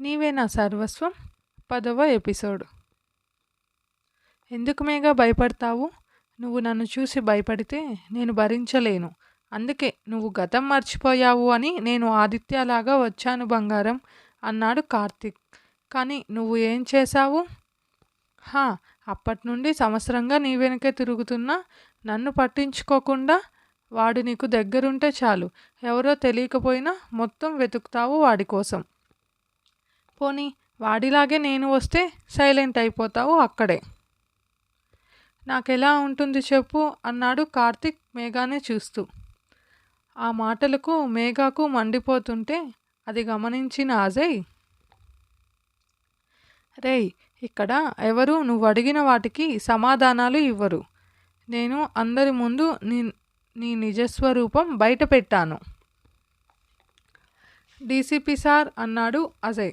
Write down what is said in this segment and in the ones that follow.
నీవే నా సర్వస్వం? పదవ ఎపిసోడ్. ఎందుకు మేఘా భయపడతావు? నువ్వు నన్ను చూసి భయపడితే నేను భరించలేను. అందుకే నువ్వు గతం మర్చిపోయావు అని నేను ఆదిత్యలాగా వచ్చాను బంగారం అన్నాడు కార్తీక్. కానీ నువ్వు ఏం చేశావు? హా అప్పటి నుండి సంవత్సరంగా నీ వెనకే తిరుగుతున్నా? నన్ను పట్టించుకోకుండా? వాడు నీకు దగ్గరుంటే చాలు. ఎవరో తెలియకపోయినా మొత్తం వెతుకుతావు వాడి కోసం. పోనీ వాడిలాగే నేను వస్తే సైలెంట్ అయిపోతావు అక్కడే. నాకెలా ఉంటుంది చెప్పు అన్నాడు కార్తిక్ మేఘానే చూస్తూ. ఆ మాటలకు మేఘాకు మండిపోతుంటే అది గమనించిన అజయ్. రేయ్ ఇక్కడ ఎవరు నువ్వు అడిగిన వాటికి సమాధానాలు ఇవ్వరు. నేను అందరి ముందు నీ నీ నిజస్వరూపం బయట పెట్టాను. డీసీపీ సార్ అన్నాడు అజయ్.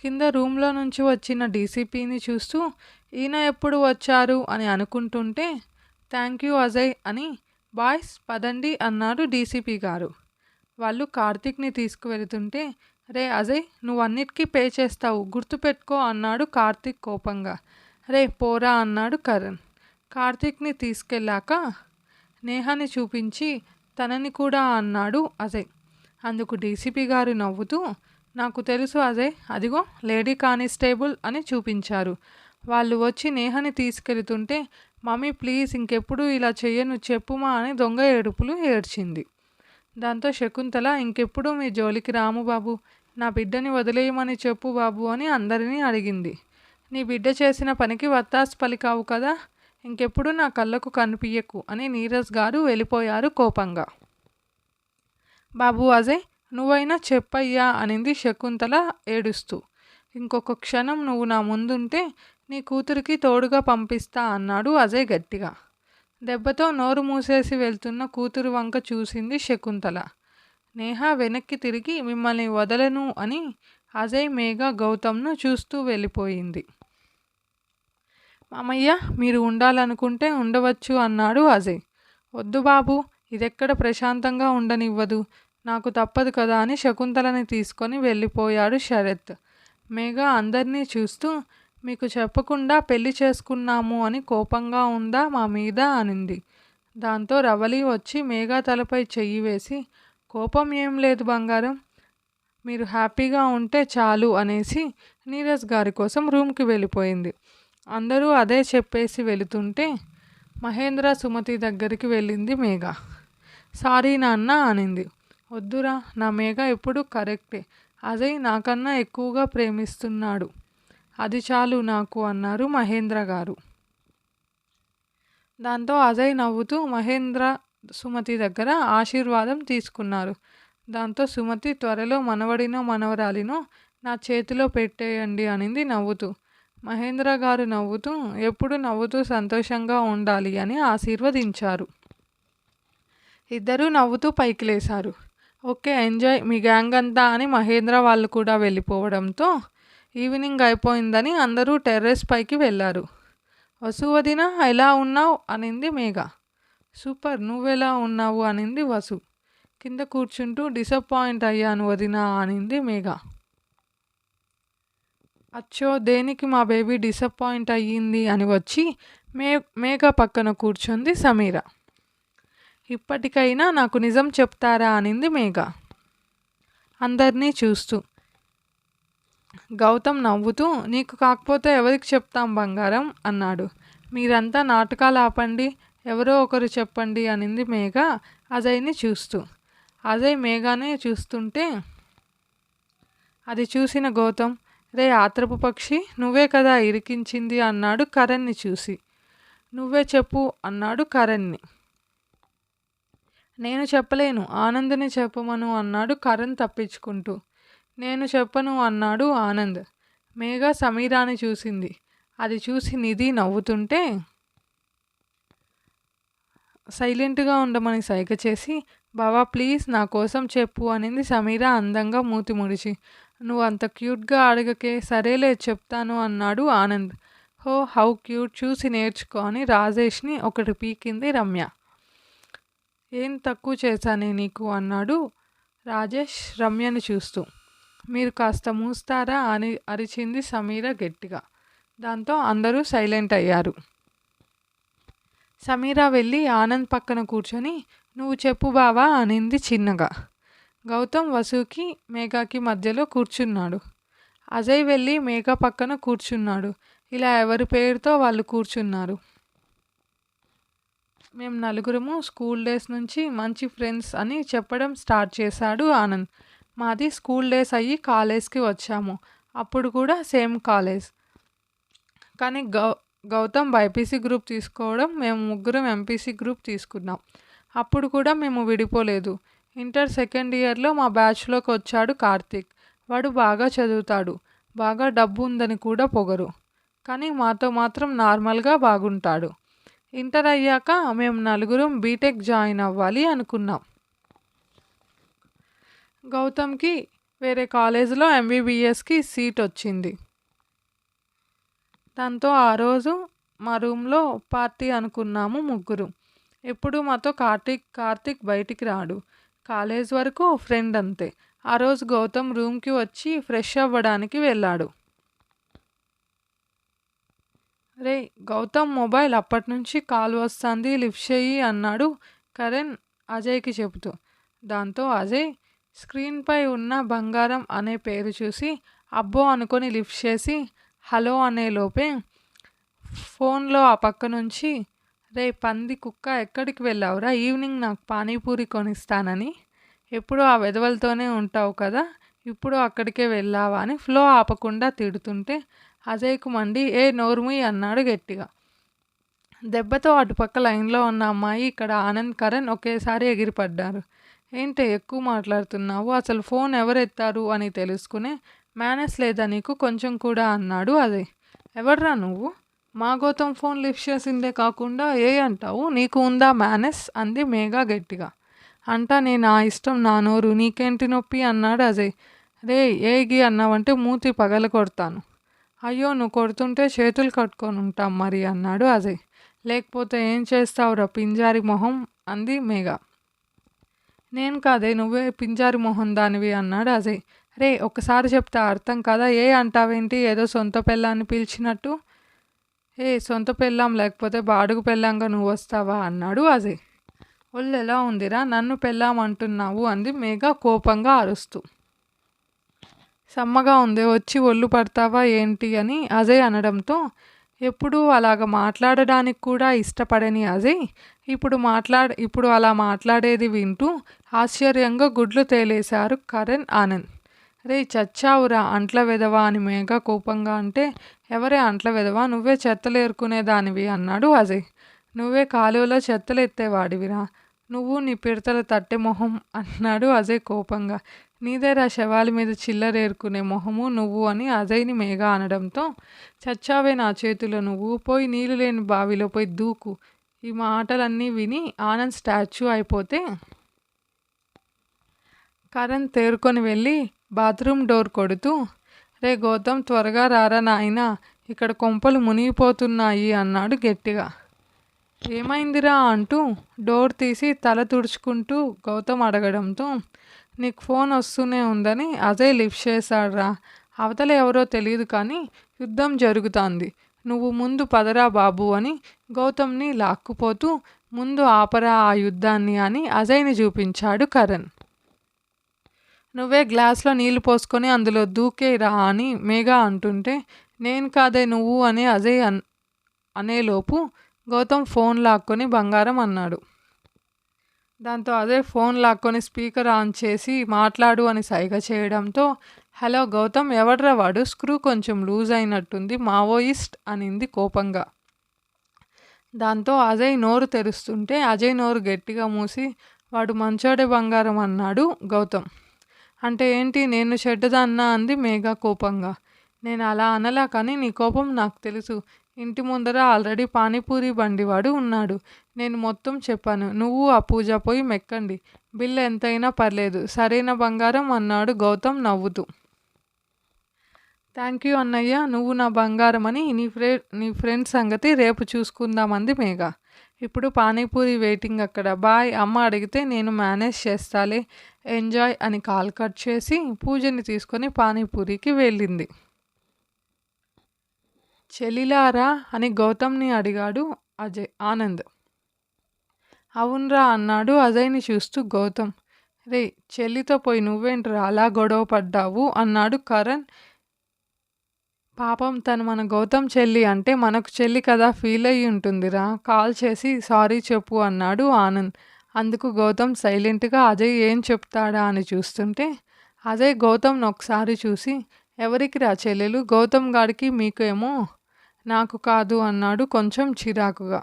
కింద రూమ్లో నుంచి వచ్చిన డీసీపీని చూస్తూ ఈయన ఎప్పుడు వచ్చారు? అని అనుకుంటుంటే థ్యాంక్ యూ అజయ్ అని బాయ్స్ పదండి అన్నాడు డీసీపీ గారు. వాళ్ళు కార్తీక్ని తీసుకువెళుతుంటే రే అజయ్ నువ్వు అన్నిటికీ పే చేస్తావు గుర్తుపెట్టుకో అన్నాడు కార్తీక్ కోపంగా. రే పోరా అన్నాడు కరణ్. కార్తీక్ని తీసుకెళ్ళాక నేహాని చూపించి తనని కూడా అన్నాడు అజయ్. అందుకు డీసీపీ గారు నవ్వుతూ నాకు తెలుసు అజయ్ అదిగో లేడీ కానిస్టేబుల్ అని చూపించారు. వాళ్ళు వచ్చి నేహని తీసుకెళ్తుంటే మమ్మీ ప్లీజ్ ఇంకెప్పుడు ఇలా చెయ్యను చెప్పుమా అని దొంగ ఏడుపులు ఏడ్చింది. దాంతో శకుంతల ఇంకెప్పుడు మీ జోలికి రాము బాబు? నా బిడ్డని వదిలేయమని చెప్పు బాబు అని అందరినీ అడిగింది. నీ బిడ్డ చేసిన పనికి వత్తాస్ పలికావు కదా? ఇంకెప్పుడు నా కళ్ళకు కనిపించకు అని నీరజ్ గారు వెళ్ళిపోయారు కోపంగా. బాబు అజయ్ నువ్వైనా చెప్పయ్యా అనింది శకుంతల ఏడుస్తూ. ఇంకొక క్షణం నువ్వు నా ముందుంటే నీ కూతురికి తోడుగా పంపిస్తా అన్నాడు అజయ్ గట్టిగా. దెబ్బతో నోరు మూసేసి వెళ్తున్న కూతురు వంక చూసింది శకుంతల. నేహ వెనక్కి తిరిగి మిమ్మల్ని వదలను అని అజయ్ మేఘ గౌతమ్ను చూస్తూ వెళ్ళిపోయింది. మామయ్య మీరు ఉండాలనుకుంటే ఉండవచ్చు అన్నాడు అజయ్. వద్దు బాబు ఇదెక్కడ ప్రశాంతంగా ఉండనివ్వదు. నాకు తప్పదు కదా అని శకుంతలని తీసుకొని వెళ్ళిపోయాడు శరత్. మేఘ అందరినీ చూస్తూ మీకు చెప్పకుండా పెళ్ళి చేసుకున్నాము అని కోపంగా ఉందా మా మీద? అనింది. దాంతో రవలి వచ్చి మేఘ తలపై చెయ్యి వేసి కోపం ఏం లేదు బంగారం మీరు హ్యాపీగా ఉంటే చాలు అనేసి నీరజ్ గారి కోసం రూమ్కి వెళ్ళిపోయింది. అందరూ అదే చెప్పేసి వెళుతుంటే మహేంద్ర సుమతి దగ్గరికి వెళ్ళింది మేఘ. సారీ నాన్న అనింది. వద్దురా నా మేఘ ఎప్పుడు కరెక్టే. అజయ్ నాకన్నా ఎక్కువగా ప్రేమిస్తున్నాడు. అది చాలు నాకు అన్నారు మహేంద్ర గారు. దాంతో అజయ్ నవ్వుతూ మహేంద్ర సుమతి దగ్గర ఆశీర్వాదం తీసుకున్నారు. దాంతో సుమతి త్వరలో మనవడినో మనవరాలినో నా చేతిలో పెట్టేయండి అనింది నవ్వుతూ. మహేంద్ర గారు నవ్వుతూ ఎప్పుడు నవ్వుతూ సంతోషంగా ఉండాలి అని ఆశీర్వదించారు. ఇద్దరూ నవ్వుతూ పైకి లేశారు ఓకే ఎంజాయ్. మీ గ్యాంగ్ అంతా అని మహేంద్ర వాళ్ళు కూడా వెళ్ళిపోవడంతో ఈవినింగ్ అయిపోయిందని అందరూ టెర్రస్ పైకి వెళ్ళారు. వసువదిన ఎలా ఉన్నావు? అనింది మేఘ. సూపర్ నువ్వెలా ఉన్నావు? అనింది వసు. కింద కూర్చుంటూ డిసప్పాయింట్ అయ్యాను వదిన అనింది మేఘ. అచ్చో దేనికి మా బేబీ డిసప్పాయింట్ అయ్యింది? అని వచ్చి మే మేఘ పక్కన కూర్చుంది సమీర. ఇప్పటికైనా నాకు నిజం చెప్తారా అనింది మేఘ. అందరినీ చూస్తూ. గౌతమ్ నవ్వుతూ నీకు కాకపోతే ఎవరికి చెప్తాం బంగారం? అన్నాడు. మీరంతా నాటకాలు ఆపండి ఎవరో ఒకరు చెప్పండి అనింది మేఘ అజయ్ని చూస్తూ. అజయ్ మేఘానే చూస్తుంటే అది చూసిన గౌతమ్ రే ఆత్రపు పక్షి నువ్వే కదా ఇరికించింది అన్నాడు కరణ్ని చూసి. నువ్వే చెప్పు అన్నాడు కరణ్ని. నేను చెప్పలేను. ఆనంద్ని చెప్పమను అన్నాడు కరణ్ తప్పించుకుంటూ. నేను చెప్పను అన్నాడు ఆనంద్. మేఘ సమీరాని చూసింది. అది చూసి నిధి నవ్వుతుంటే సైలెంట్గా ఉండమని సైగ చేసి బావా ప్లీజ్ నా కోసం చెప్పు అనింది సమీర అందంగా మూతి ముడిచి. నువ్వు అంత క్యూట్గా అడగకే సరేలే చెప్తాను అన్నాడు ఆనంద్. హో హౌ క్యూట్ చూసి నేర్చుకో అని రాజేష్ని ఒకటి పీకింది రమ్య. ఏం తక్కువ చేశానే నీకు? అన్నాడు రాజేష్ రమ్యని చూస్తూ. మీరు కాస్త మూస్తారా? అని అరిచింది సమీర గట్టిగా. దాంతో అందరూ సైలెంట్ అయ్యారు. సమీర వెళ్ళి ఆనంద్ పక్కన కూర్చొని నువ్వు చెప్పు బావా అనింది చిన్నగా. గౌతమ్ వసుకి మేఘాకి మధ్యలో కూర్చున్నాడు. అజయ్ వెళ్ళి మేఘ పక్కన కూర్చున్నాడు. ఇలా ఎవరి పేరుతో వాళ్ళు కూర్చున్నారు? మేము నలుగురము స్కూల్ డేస్ నుంచి మంచి ఫ్రెండ్స్ అని చెప్పడం స్టార్ట్ చేశాడు ఆనంద్. మాది స్కూల్ డేస్ అయ్యి కాలేజ్కి వచ్చాము. అప్పుడు కూడా సేమ్ కాలేజ్. కానీ గౌ గౌతమ్ బైపీసీ గ్రూప్ తీసుకోవడం మేము ముగ్గురం ఎంపీసీ గ్రూప్ తీసుకున్నాం. అప్పుడు కూడా మేము విడిపోలేదు. ఇంటర్ సెకండ్ ఇయర్లో మా బ్యాచ్లోకి వచ్చాడు కార్తీక్. వాడు బాగా చదువుతాడు. బాగా డబ్బు ఉందని కూడా పొగరు. కానీ మాతో మాత్రం నార్మల్గా బాగుంటాడు. ఇంటర్ అయ్యాక మేము నలుగురం బీటెక్ జాయిన్ అవ్వాలి అనుకున్నాం. గౌతమ్కి వేరే కాలేజీలో ఎంబీబీఎస్కి సీట్ వచ్చింది. దాంతో ఆ రోజు మా రూమ్లో పార్టీ అనుకున్నాము ముగ్గురు. ఎప్పుడు మాతో కార్తీక్ కార్తీక్ బయటికి రాడు. కాలేజ్ వరకు ఫ్రెండ్ అంతే. ఆ రోజు గౌతమ్ రూమ్కి వచ్చి ఫ్రెష్ అవ్వడానికి వెళ్ళాడు. రే గౌతమ్ మొబైల్ అప్పటి నుంచి కాల్ వస్తుంది లిఫ్ట్ చేయి అన్నాడు కరణ్ అజయ్కి చెబుతూ. దాంతో అజయ్ స్క్రీన్పై ఉన్న బంగారం అనే పేరు చూసి అబ్బో అనుకొని లిఫ్ట్ చేసి హలో అనే లోపే ఫోన్లో ఆ పక్క నుంచి రే పంది కుక్క ఎక్కడికి వెళ్ళావురా? ఈవినింగ్ నాకు పానీపూరి కొనిస్తానని. ఎప్పుడు ఆ వెధవలతోనే ఉంటావు కదా ఇప్పుడు అక్కడికే వెళ్ళావా అని ఫ్లో ఆపకుండా తిడుతుంటే అజయ్కు మండి ఏ నోర్మి అన్నాడు గట్టిగా. దెబ్బతో అటుపక్క లైన్లో ఉన్న అమ్మాయి ఇక్కడ ఆనంద్ కరణ్ ఒకేసారి ఎగిరిపడ్డారు. ఏంటి ఎక్కువ మాట్లాడుతున్నావు? అసలు ఫోన్ ఎవరు ఎత్తారు అని తెలుసుకునే మేనేజ్ లేదా నీకు కొంచెం కూడా అన్నాడు అదే. ఎవర్రా నువ్వు? మా గౌతమ్ ఫోన్ లిఫ్ట్ చేసిందే కాకుండా ఏ అంటావు? నీకు ఉందా మేనస్ అంది మేఘా గట్టిగా. అంటా నేను నా ఇష్టం నా నోరు నీకేంటి నొప్పి? అన్నాడు అజయ్. రే ఏగి అన్నావంటే మూతి పగల కొడతాను అయ్యో నువ్వు కొడుతుంటే చేతులు కట్టుకొని ఉంటాం మరి అన్నాడు అజయ్. లేకపోతే ఏం చేస్తావురా పింజారి మొహం? అంది మేఘ. నేను కాదే నువ్వే పింజారి మొహం దానివి అన్నాడు అజయ్. రే ఒకసారి చెప్తే అర్థం కదా? ఏ అంటావేంటి? ఏదో సొంత పెళ్ళాన్ని పిలిచినట్టు? ఏ సొంత పెళ్ళాం లేకపోతే బాడుగు పెళ్ళాంగా నువ్వు వస్తావా? అన్నాడు అజయ్. ఒళ్ళు ఎలా ఉందిరా? నన్ను పెళ్ళాం అంటున్నావు అంది మేఘ కోపంగా అరుస్తూ. సమ్మగా ఉంది వచ్చి ఒళ్ళు పడతావా ఏంటి అని అజయ్ అనడంతో ఎప్పుడూ అలాగ మాట్లాడడానికి కూడా ఇష్టపడని అజయ్ ఇప్పుడు మాట్లాడ ఇప్పుడు అలా మాట్లాడేది వింటూ ఆశ్చర్యంగా గుడ్లు తేలేశారు కరణ్ ఆనంద్. రే చచ్చావురా అంట్ల వెదవా అని మేఘ కోపంగా అంటే ఎవరే అంట్ల వెదవా నువ్వే చెత్తలు ఏరుకునేదానివి అన్నాడు అజయ్. నువ్వే కాలువలో చెత్తలు ఎత్తేవాడివిరా నువ్వు నీ పిడతల తట్టె మొహం అన్నాడు అజయ్ కోపంగా. నీదేరా శవాల మీద చిల్లరేరుకునే మొహము నువ్వు అని అజయ్ని మేఘ అనడంతో చచ్చావే నా చేతిలో నువ్వు పోయి నీళ్ళు లేని బావిలో పోయి దూకు. ఈ మాటలన్నీ విని ఆనంద్ స్టాచ్యూ అయిపోతే కరణ్ తేరుకొని వెళ్ళి బాత్రూమ్ డోర్ కొడుతూ రే గౌతమ్ త్వరగా రారా నాయనా ఇక్కడ కొంపలు మునిగిపోతున్నాయి అన్నాడు గట్టిగా. ఏమైందిరా అంటూ డోర్ తీసి తల తుడుచుకుంటూ గౌతమ్ అడగడంతో నీకు ఫోన్ వస్తూనే ఉందని అజయ్ లిఫ్ట్ చేశాడ్రా. అవతల ఎవరో తెలియదు కానీ యుద్ధం జరుగుతోంది. నువ్వు ముందు పదరా బాబు అని గౌతమ్ని లాక్కుపోతూ ముందు ఆపరా ఆ యుద్ధాన్ని అని అజయ్ని చూపించాడు కరణ్. నువ్వే గ్లాస్లో నీళ్ళు పోసుకొని అందులో దూకేరా అని మేఘా అంటుంటే నేను కాదే నువ్వు అని అజయ్ అన్ అనేలోపు గౌతమ్ ఫోన్ లాక్కొని బంగారం అన్నాడు. దాంతో అదే ఫోన్ లాక్కొని స్పీకర్ ఆన్ చేసి మాట్లాడు అని సైగ చేయడంతో హలో గౌతమ్ ఎవడ్రా వాడు? స్క్రూ కొంచెం లూజ్ అయినట్టుంది మావోయిస్ట్ అనింది కోపంగా. దాంతో అజయ్ నోరు తెరుస్తుంటే అజయ్ నోరు గట్టిగా మూసి వాడు మంచోడే బంగారం అన్నాడు గౌతమ్. అంటే ఏంటి? నేను చెడ్డదన్నా అంది మేఘా కోపంగా. నేను అలా అనలా కానీ నీ కోపం నాకు తెలుసు. ఇంటి ముందర ఆల్రెడీ పానీపూరి బండివాడు ఉన్నాడు. నేను మొత్తం చెప్పాను. నువ్వు ఆ పూజ పోయి మెక్కండి. బిల్లు ఎంతైనా పర్లేదు. సరైన బంగారం అన్నాడు గౌతమ్ నవ్వుతూ. థ్యాంక్ యూ అన్నయ్య. నువ్వు నా బంగారం అని నీ ఫ్రె నీ ఫ్రెండ్ సంగతి రేపు చూసుకుందామంది మేఘ. ఇప్పుడు పానీపూరి వెయిటింగ్ అక్కడ. బాయ్. అమ్మ అడిగితే నేను మేనేజ్ చేస్తాలే. ఎంజాయ్ అని కాల్ కట్ చేసి పూజని తీసుకొని పానీపూరికి వెళ్ళింది. చెల్లిలారా అని గౌతమ్ని అడిగాడు అజయ్ ఆనంద్. అవునరా అన్నాడు అజయ్ని చూస్తూ గౌతమ్. రే చెల్లితో పోయి నువ్వేంట్రా అలా గొడవ పడ్డావు? అన్నాడు కరణ్. పాపం తను మన గౌతమ్ చెల్లి అంటే మనకు చెల్లి కదా ఫీల్ అయ్యి ఉంటుందిరా. కాల్ చేసి సారీ చెప్పు అన్నాడు ఆనంద్. అందుకు గౌతమ్ సైలెంట్గా అజయ్ ఏం చెప్తాడా అని చూస్తుంటే అజయ్ గౌతమ్ని ఒకసారి చూసి ఎవరికి రా చెల్లెలు? గౌతమ్ గాడికి మీకేమో నాకు కాదు అన్నాడు కొంచెం చిరాకుగా.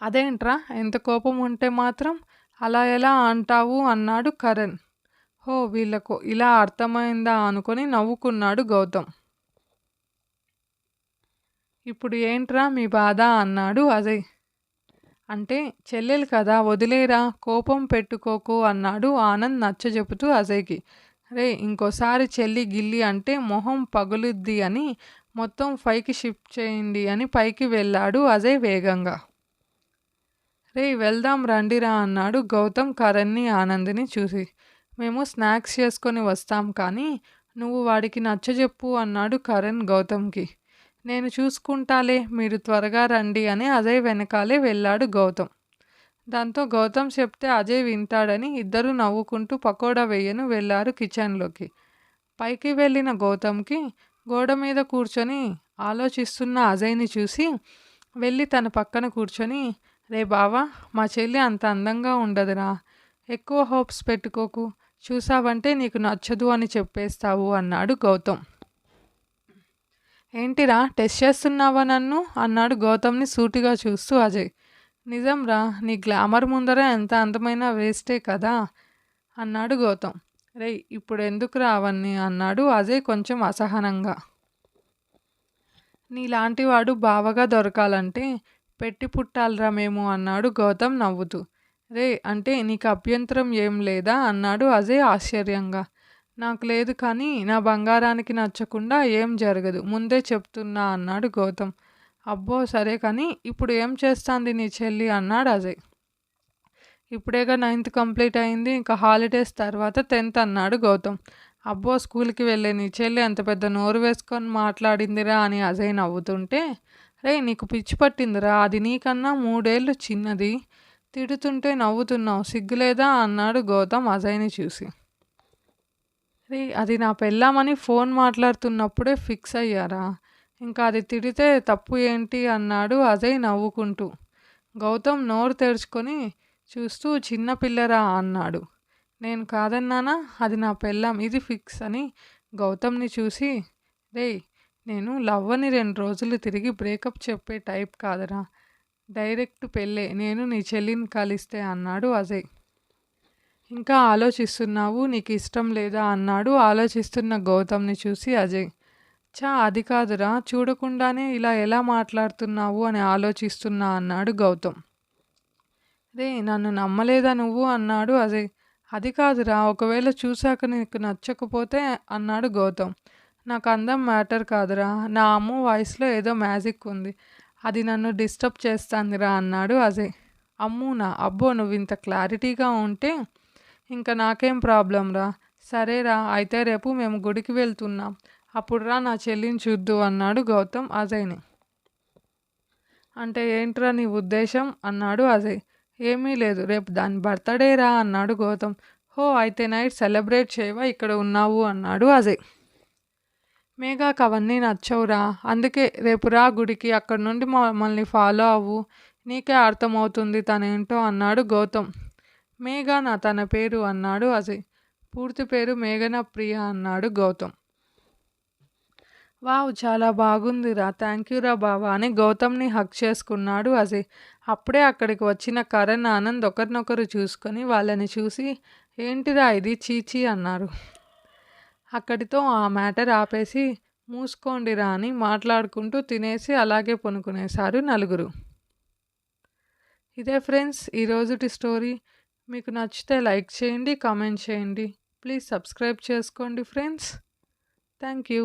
అదేంట్రా ఎంత కోపం ఉంటే మాత్రం అలా ఎలా అంటావు అన్నాడు కరణ్. హో వీళ్ళకు ఇలా అర్థమైందా అనుకొని నవ్వుకున్నాడు గౌతమ్. ఇప్పుడు ఏంట్రా మీ బాధ అన్నాడు అజయ్. అంటే చెల్లెలు కదా వదిలేరా కోపం పెట్టుకోకు అన్నాడు ఆనంద్ నచ్చజెపుతూ అజయ్కి. రే ఇంకోసారి చెల్లి గిల్లి అంటే మొహం పగులుద్ది అని మొత్తం పైకి షిఫ్ట్ చేయండి అని పైకి వెళ్ళాడు అజయ్ వేగంగా. రే వెళ్దాం రండిరా అన్నాడు గౌతమ్ కరణ్ని ఆనంద్ని చూసి. మేము స్నాక్స్ చేసుకొని వస్తాం కానీ నువ్వు వాడికి నచ్చజెప్పు అన్నాడు కరణ్ గౌతమ్కి. నేను చూసుకుంటాలే మీరు త్వరగా రండి అని అజయ్ వెనకాలే వెళ్ళాడు గౌతమ్. దాంతో గౌతమ్ చెప్తే అజయ్ వింటాడని ఇద్దరు నవ్వుకుంటూ పకోడా వేయను వెళ్ళారు కిచెన్లోకి. పైకి వెళ్ళిన గౌతమ్కి గోడ మీద కూర్చొని ఆలోచిస్తున్న అజయ్ని చూసి వెళ్ళి తన పక్కన కూర్చొని రే బావా మా చెల్లి అంత అందంగా ఉండదురా. ఎక్కువ హోప్స్ పెట్టుకోకు. చూసావంటే నీకు నచ్చదు అని చెప్పేస్తావు అన్నాడు గౌతమ్. ఏంటిరా టెస్ట్ చేస్తున్నావా నన్ను? అన్నాడు గౌతమ్ని సూటిగా చూస్తూ అజయ్. నిజంరా నీ గ్లామర్ ముందర ఎంత అందమైన వేస్టే కదా అన్నాడు గౌతమ్. రే ఇప్పుడు ఎందుకు రావని అన్నాడు అజయ్ కొంచెం అసహనంగా. నీలాంటి వాడు బావగా దొరకాలంటే పెట్టి పుట్టాలరా మేము అన్నాడు గౌతమ్ నవ్వుతూ. రే అంటే నీకు అభ్యంతరం ఏం లేదా? అన్నాడు అజయ్ ఆశ్చర్యంగా. నాకు లేదు కానీ నా బంగారానికి నచ్చకుండా ఏం జరగదు. ముందే చెప్తున్నా అన్నాడు గౌతమ్. అబ్బో సరే కానీ ఇప్పుడు ఏం చేస్తాంది నీ చెల్లి? అన్నాడు అజయ్. ఇప్పుడేగా నైన్త్ కంప్లీట్ అయింది ఇంకా హాలిడేస్ తర్వాత టెన్త్ అన్నాడు గౌతమ్. అబ్బో స్కూల్కి వెళ్ళే నీ చెల్లి అంత పెద్ద నోరు వేసుకొని మాట్లాడిందిరా అని అజయ్ నవ్వుతుంటే రే నీకు పిచ్చి పట్టిందిరా అది నీకన్నా మూడేళ్ళు చిన్నది. తిడుతుంటే నవ్వుతున్నావు సిగ్గులేదా అన్నాడు గౌతమ్ అజయ్ని చూసి. రే అది నా పెళ్ళామని ఫోన్ మాట్లాడుతున్నప్పుడే ఫిక్స్ అయ్యారా? ఇంకా అది తిడితే తప్పు ఏంటి? అన్నాడు అజయ్ నవ్వుకుంటూ. గౌతమ్ నోరు తెరుచుకొని చూస్తూ చిన్న పిల్లరా అన్నాడు. నేను కాదన్నానా అది నా పెళ్ళాం ఇది ఫిక్స్ అని గౌతమ్ని చూసి రే నేను లవ్ అని రెండు రోజులు తిరిగి బ్రేకప్ చెప్పే టైప్ కాదరా. డైరెక్ట్ పెళ్ళే నేను నీ చెల్లిని కలిస్తే అన్నాడు అజయ్. ఇంకా ఆలోచిస్తున్నావు నీకు ఇష్టం లేదా అన్నాడు ఆలోచిస్తున్న గౌతమ్ని చూసి అజయ్. చా అది కాదురా చూడకుండానే ఇలా ఎలా మాట్లాడుతున్నావు అని ఆలోచిస్తున్నా అన్నాడు గౌతమ్. రే నన్ను నమ్మలేదా నువ్వు అన్నాడు అజయ్. అది కాదురా ఒకవేళ చూశాక నీకు నచ్చకపోతే అన్నాడు గౌతమ్. నాకు అందం మ్యాటర్ కాదురా నా అమ్మ వాయిస్లో ఏదో మ్యాజిక్ ఉంది. అది నన్ను డిస్టర్బ్ చేస్తాందిరా అన్నాడు అజయ్. అమ్మునా అబ్బో నువ్వు ఇంత క్లారిటీగా ఉంటే ఇంకా నాకేం ప్రాబ్లం రా సరేరా అయితే రేపు మేము గుడికి వెళ్తున్నాం. అప్పుడురా నా చెల్లిని చూద్దు అన్నాడు గౌతమ్ అజయ్ని. అంటే ఏంట్రా నీ ఉద్దేశం? అన్నాడు అజయ్. ఏమీ లేదు. రేపు దాని బర్త్డే రా అన్నాడు గౌతమ్. హో అయితే నైట్ సెలబ్రేట్ చేయవా? ఇక్కడ ఉన్నావు అన్నాడు అజయ్. మేఘాకు అవన్నీ నచ్చవురా. అందుకే రేపు రా గుడికి. అక్కడ నుండి మమ్మల్ని ఫాలో అవ్వు. నీకే అర్థమవుతుంది తనేంటో అన్నాడు గౌతమ్. మేఘా నా తన పేరు అన్నాడు అజయ్. పూర్తి పేరు మేఘన ప్రియ అన్నాడు గౌతమ్. వావ్ చాలా బాగుందిరా. థ్యాంక్ యూ రా బావా అని గౌతమ్ని హక్ చేసుకున్నాడు అజయ్. అప్పుడే అక్కడికి వచ్చిన కరణ్ ఆనంద్ ఒకరినొకరు చూసుకొని వాళ్ళని చూసి ఏంటిరా ఇది? చీచీ అన్నారు. అక్కడితో ఆ మ్యాటర్ ఆపేసి మూసుకోండిరా అని మాట్లాడుకుంటూ తినేసి అలాగే పొనుకునేశారు నలుగురు. ఇదే ఫ్రెండ్స్ ఈరోజుటి స్టోరీ. మీకు నచ్చితే లైక్ చేయండి కామెంట్ చేయండి. ప్లీజ్ సబ్స్క్రైబ్ చేసుకోండి ఫ్రెండ్స్. Thank you.